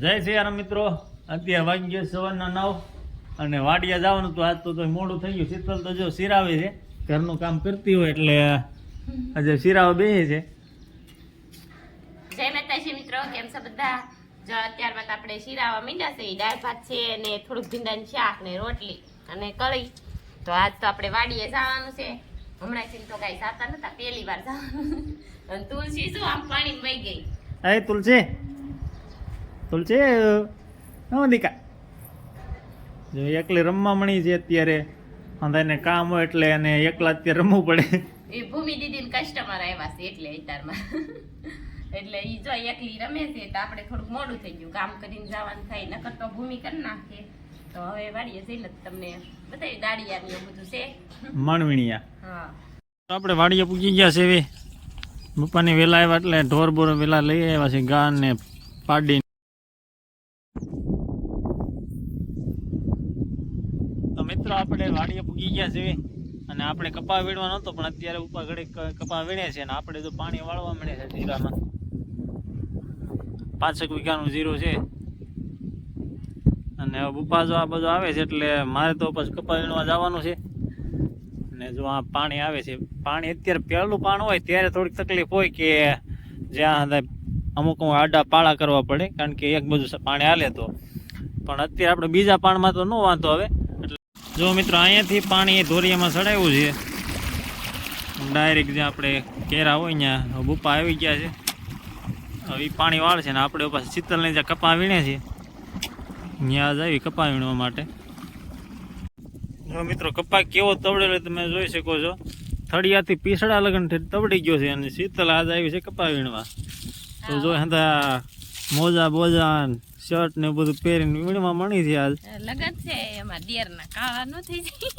જય સિયારામ મિત્રો. અત્યારે વાગી ગયા સવારના નવ અને વાડિયા જવાનું તો આજ તો તો મોડું થઈ ગયું. શીતલ તો જો સિરાવે છે. ઘરનું કામ કરતી હોય એટલે આજે સિરાવા બેસે છે. જય માતાજી મિત્રો. કેમ છો બધા? જો ત્યારબાદ આપણે શિરાવા મીંડા છે. દાળ ભાત છે અને થોડુંક ભીંડાનું શાક ને રોટલી અને કળી. તો આજ તો આપણે વાડીએ જવાનું છે. હમણાં તો કાંઈ જાતા નતા. પહેલી વાર જવાનું. અને તુલસી શું આમ પાણી વહી ગઈ? અરે તુલસી તુલસી હા દીકા જો એકલી રમવા મણી છે અત્યારે અંધાને કામ હોય એટલે એને એકલા અત્યારે રમવું પડે. એ ભૂમિ દીદી કસ્ટમર આવ્યા છે એટલે અત્યારમાં એટલે એ જો એકલી રમે છે તો આપણે થોડુંક મોડું થઈ ગયું. કામ કરીને જવાનું થાય નકર તો ભૂમિ કરી નાખે. તો હવે વાડીએ જઈને જ તમને બતાવી દાડિયા ને એવું બધું છે. માણવીણિયા. હા. આપણે વાડીએ પૂગી ગયા છે હવે. પપ્પાની વેલા આવ્યા એટલે ઢોર બોર વેલા લઈ આવ્યા છે ગાન ને પાડી તો મિત્રો આપણે વાડીએ પૂગી ગયા છે અને આપણે કપા વીણવાનો હતો પણ અત્યારે ઉપા ઘડે કપા વીણે છે અને આપણે તો પાણી વાળવા મળે છે જીરામાં. પાંચેક વીઘાનું જીરું છે. અને હવે જો આ બધું આવે છે એટલે મારે તો પછી કપા વીણવા જવાનું છે. ને જો આ પાણી આવે છે, પાણી અત્યારે પહેલું પાણી હોય ત્યારે થોડીક તકલીફ હોય કે જ્યાં અમુક અમુક આડા પાળા કરવા પડે, કારણ કે એક બધું પાણી હાલે તો. પણ અત્યારે આપણે બીજા પાણીમાં તો ન વાંધો આવે. જો મિત્રો, અહીંયાથી પાણી એ ધોરિયામાં ચડાવ્યું છે. ડાયરેક્ટ જે આપણે કેરા હોય અહીંયા બુપા આવી ગયા છે. હવે પાણી વાળ છે ને, આપણે પાછા શીતલને જ્યાં કપા વીણે છે, ત્યાં જ આવી કપા વીણવા માટે. જો મિત્રો, કપા કેવો તવડેલો તમે જોઈ શકો છો. થળિયાથી પીસડા લગ્ન તવડી ગયો છે અને શીતલ આજ આવી છે કપા વીણવા. તો જો હંધા મોજા બોજા શર્ટ ને બધું પહેરીને વીણવા મળી છે આજ લગન છે એમાં દિયર ના કાળા ન થઈ જાય.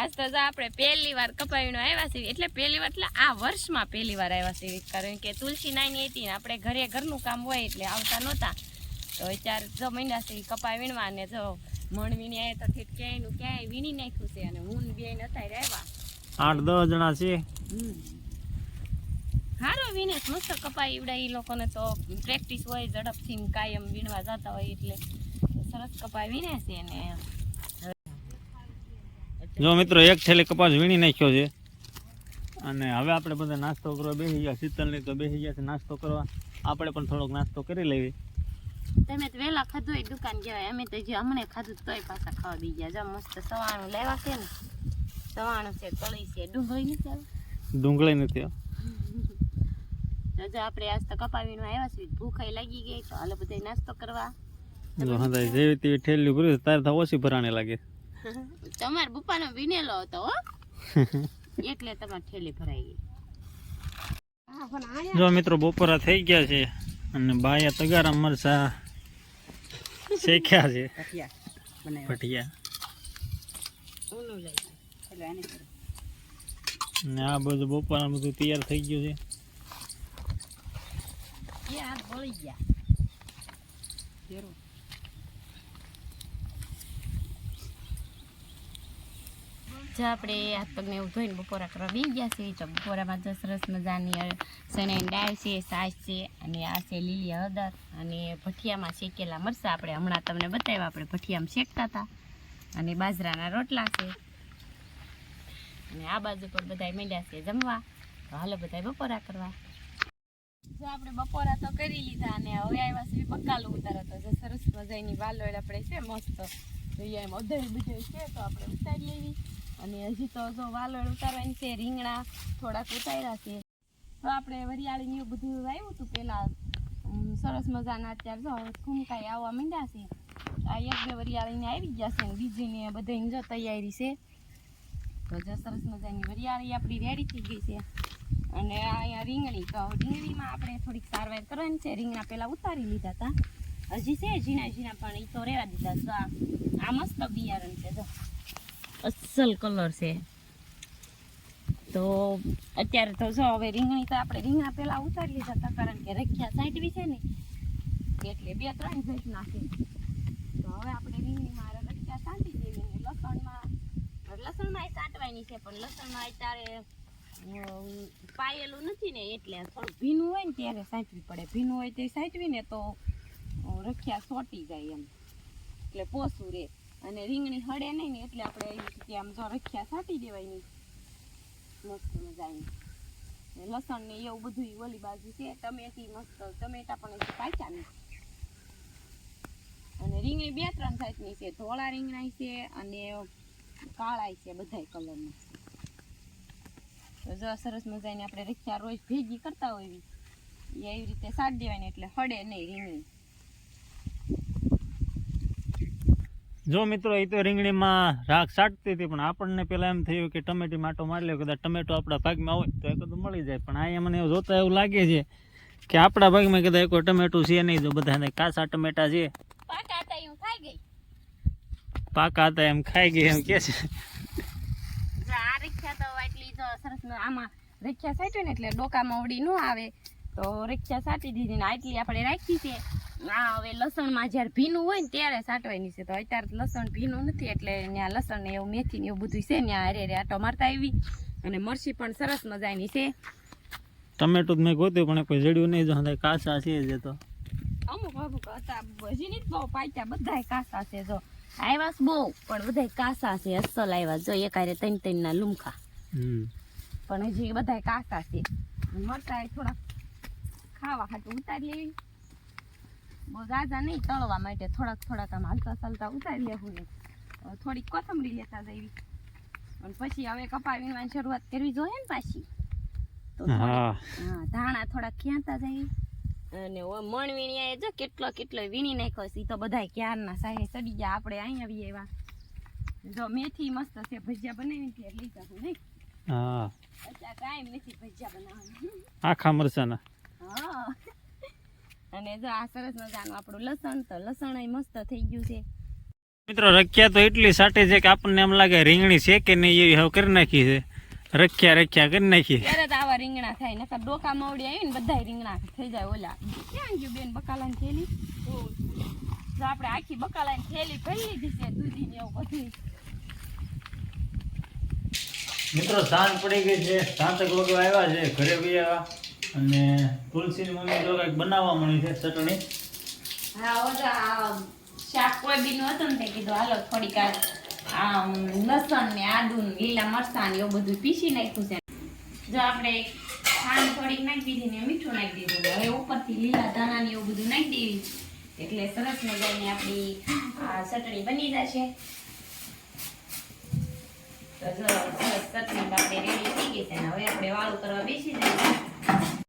આજ તો આપણે પહેલી વાર કપાવીનો આવ્યા છીએ એટલે પહેલી વાર એટલે આ વર્ષમાં પહેલી વાર આવ્યા છીએ કારણ કે તુલસી નાની હતી ને આપણે ઘરે ઘરનું કામ હોય એટલે આવતા નહોતા. તો અત્યારે છ મહિના છે કપાય વીણવા ને જો મણ વીણી આવ્યા તો ઠીક ક્યાંયનું ક્યાંય વીણી નાખ્યું છે અને હું બે નતા આવ્યા આઠ દસ જણા છે. હારો વીણે મસ્ત કપાઈ ઈવડાય એ લોકોને તો પ્રેક્ટિસ હોય ઝડપથી કાયમ વીણવા જતા હોય એટલે સરસ કપાય વીણે છે ને. જો મિત્રો એક થેલી કપાસ વીણી નાખ્યો છે. અને હવે આપણે બધા નાસ્તો કરવા બેસી ગયા. શીતલની તો બેસી ગયા છે નાસ્તો કરવા. આપણે પણ થોડોક નાસ્તો કરી લેવી. તમે તો વહેલા ખાધું હોય દુકાન કહેવાય અમે તો જે હમણાં ખાધું તોય પાછા ખાવા બી ગયા. જો મસ્ત સવાણું લેવા છે ને. સવાણું છે કળી છે. ડુંગળી નથી આવે? ડુંગળી નથી. તો જો આપણે આજ તો કપાવીને આવ્યા છીએ. ભૂખાઈ લાગી ગઈ તો હાલો બધા નાસ્તો કરવા. જેવી તેવી ઠેલી ભરી તારે તો ઓછી ભરાણે લાગે. તમારે બુપાનો વિનેલો હતો હો. એટલે તમારે ઠેલી ભરાઈ ગઈ. જો મિત્રો બપોરા થઈ ગયા છે અને બાયા તગારા મરસા શેખ્યા છે. ભઠિયા ને આ બધું બપોરા બધું તૈયાર થઈ ગયું છે. એ હાથ બળી ગયા આપણે હાથ પગને એવું ધોઈને બપોરા કરવા બી ગયા છે તો બપોરામાં જો સરસ મજાની સણાની દાળ છે સાસ છે અને આ છે લીલી હળદર અને ભઠિયામાં શેકેલા મરચાં. આપણે હમણાં તમને બતાવ્યા, આપણે ભઠિયામાં શેકતા હતા. અને બાજરાના રોટલા છે. અને આ બાજુ પર બધા માંડ્યા છે જમવા. તો હાલો બધા બપોરા કરવા. જો આપણે બપોરા તો કરી લીધા અને હવે આવ્યા છે બકાલું ઉતારો તો જે સરસ મજાની વાલોળ આપણે છે, મસ્ત. જોઈએ એમ અધરી બધું છે, તો આપણે ઉતારી લેવી. અને હજી તો જો વાલોળ ઉતારવાની છે, રીંગણા થોડાક ઉતાર્યા છે. તો આપણે વરિયાળી ને એવું બધું આવ્યું હતું પેલા. સરસ મજાના અત્યારે જો હવે ખુમકાઈ આવવા માંડ્યા છે. આ એક બે વરિયાળીને આવી ગયા છે ને બીજીને બધાની જો તૈયારી છે. તો જો સરસ મજાની વરિયાળી આપણી રેડી થઈ ગઈ છે. અને અહીંયા રીંગણી. તો રીંગણીમાં આપણે થોડીક સારવાર કરવાની છે. રીંગણા પહેલાં ઉતારી લીધા હતા. હજી છે, ઝીણા ઝીણા, પણ એ તો રહેવા દીધા. જો આ મસ્ત બિયારણ છે, જો. અસલ કલર છે. તો અત્યારે તો જો હવે રીંગણી તો આપણે રીંગણા પહેલાં ઉતારી લીધા હતા, કારણ કે રખ્યા સાંટવી છે ને, એટલે બે ત્રણ ભેટ નાખે તો હવે આપણે રીંગણીમાં રખ્યા સાંટી દેવી લસણમાં લસણમાં એ સાંટવાની છે, પણ લસણમાં અત્યારે પાયેલું નથી ને એટલે થોડું ભીનું હોય ને ત્યારે સાચવી પડે. ભીનું હોય તે સાચવી ને તો રખિયા સોટી જાય એમ. એટલે પોસું રે. અને રીંગણી હળે નહીં ને એટલે આપણે એવી રીતે આમ જો રખિયા સાટી દેવાય મસ્ત મજાની. લસણ ને એવું બધું ઓલી બાજુ છે. ટમેટી મસ્ત, ટમેટા પણ કાચા નહીં અને રીંગણી બે ત્રણ જાતની છે. ધોળા રીંગણાઈ છે અને કાળાઈ છે બધાય કલરના તો જો સરસ મજાની આપણે રખિયા રોજ ભેગી કરતા હોય એવી. એવી રીતે સાટ દેવાની એટલે હડે નહીં રીંગણી. જો મિત્રો એ તો રીંગણીમાં રાખ સાટતી હતી પણ આપણને પેલા એમ થયું કે ટમેટી માટો મારી લે કદાચ ટમેટો આપણા ભાગમાં હોય તો એ કદું મળી જાય. પણ અહીંયા મને જોતા એવું લાગે છે કે આપણા ભાગમાં કદાચ કોઈ ટમેટું છે નહીં જો બધાને કાચા ટમેટા છે. પાકા હતા એમ ખાઈ ગઈ એમ કે છે જો આ રીક્ષા તો એટલી જો સરસ આમાં રિક્ષા સાટ્યો ને એટલે ડોકામાં ઉડી ન આવે. તો રિક્ષા સાટી દીધી ને આટલી આપણે રાખી છે. આ હવે લસણમાં જ્યારે ભીનું હોય ને ત્યારે સાટવાની છે. તો અત્યારે લસણ ભીનું નથી એટલે ત્યાં લસણ ને એવું મેથી ને એવું બધું છે ત્યાં અરે હારે આટો મારતા આવી. અને મરસી પણ સરસ મજાની છે. ટમેટો મેં ગોત્યું પણ કોઈ જડ્યું નહીં જો કાસા છે જે તો. અમુક અમુક હતા હજી નહીં બહુ પાચ્યા બધાય કાસા છે જો. આવ્યા બહુ પણ બધાય કાસા છે. અસલ આવ્યા જો એકારે ત્રણ ત્રણ ના લુમખા. હમ. પણ હજી બધા કાકા છે. મરતા થોડાક ખાવા હાટું ઉતારી લેવી બહુ ઝાઝા નહીં તળવા માટે થોડાક થોડાક આમ હાલતા ચાલતા ઉતારી લેવું ને થોડીક કોથમરી લેતા જઈવી અને પછી હવે કપા વીણવાની શરૂઆત કરવી જોઈએ ને પાછી. તો હા. હા ધાણા થોડાક ખ્યાતા જાય અને ઓ મણ વીણ્યા જો કેટલો કેટલો વીણી નાખ્યો છે તો બધાય ક્યારના સાહે ચડી ગયા. આપણે અહીંયા આવીએ એવા. જો મેથી મસ્ત છે ભજીયા બનાવીને ત્યારે લઈ જાઉં નહીં? હા. આખા મરચાના. અને જો આ સરસ મજાનું આપણું લસણ તો લસણ મસ્ત થઈ ગયું છે. મિત્રો રખ્યા તો એટલી સાટી છે કે આપણને એમ લાગે રીંગણી છે કે નહીં એવી હવે કરી નાખી છે. રખ્યા રખ્યા કરી નાખી ત્યારે તો આવા રીંગણા થાય નકર ડોકા મવડી આવી ને બધાય રીંગણા થઈ જાય ઓલા. ક્યાં ગયું બેન બકાલાની થેલી? આપણે આખી બકાલાની થેલી ભરી લીધી છે દૂધી ને એવું બધું મિત્રો, સાંજ પડી ગઈ છે. સાંતક લોકો આવ્યા છે ઘરે બી આવ્યા અને તુલસીની મમ્મી જો કંઈક બનાવવા મળી છે ચટણી. હા આ શાક કોઈ બી હતું ને કીધું, હાલો, થોડીક આમ લસણ ને આદુ લીલા મરચાં ને એવું બધું પીસી નાખ્યું છે. જો આપણે ખાંડ થોડીક નાખી દીધી ને મીઠું નાખી દીધું હવે ઉપરથી લીલા ધાણા ને એવું બધું નાખી દેવી. એટલે સરસ મજાની આપણી આ ચટણી બની જશે. તો જો સરસ ચટણી આપણે રેડી થઈ ગઈ છે. હવે આપણે વાળું કરવા બેસી જઈએ.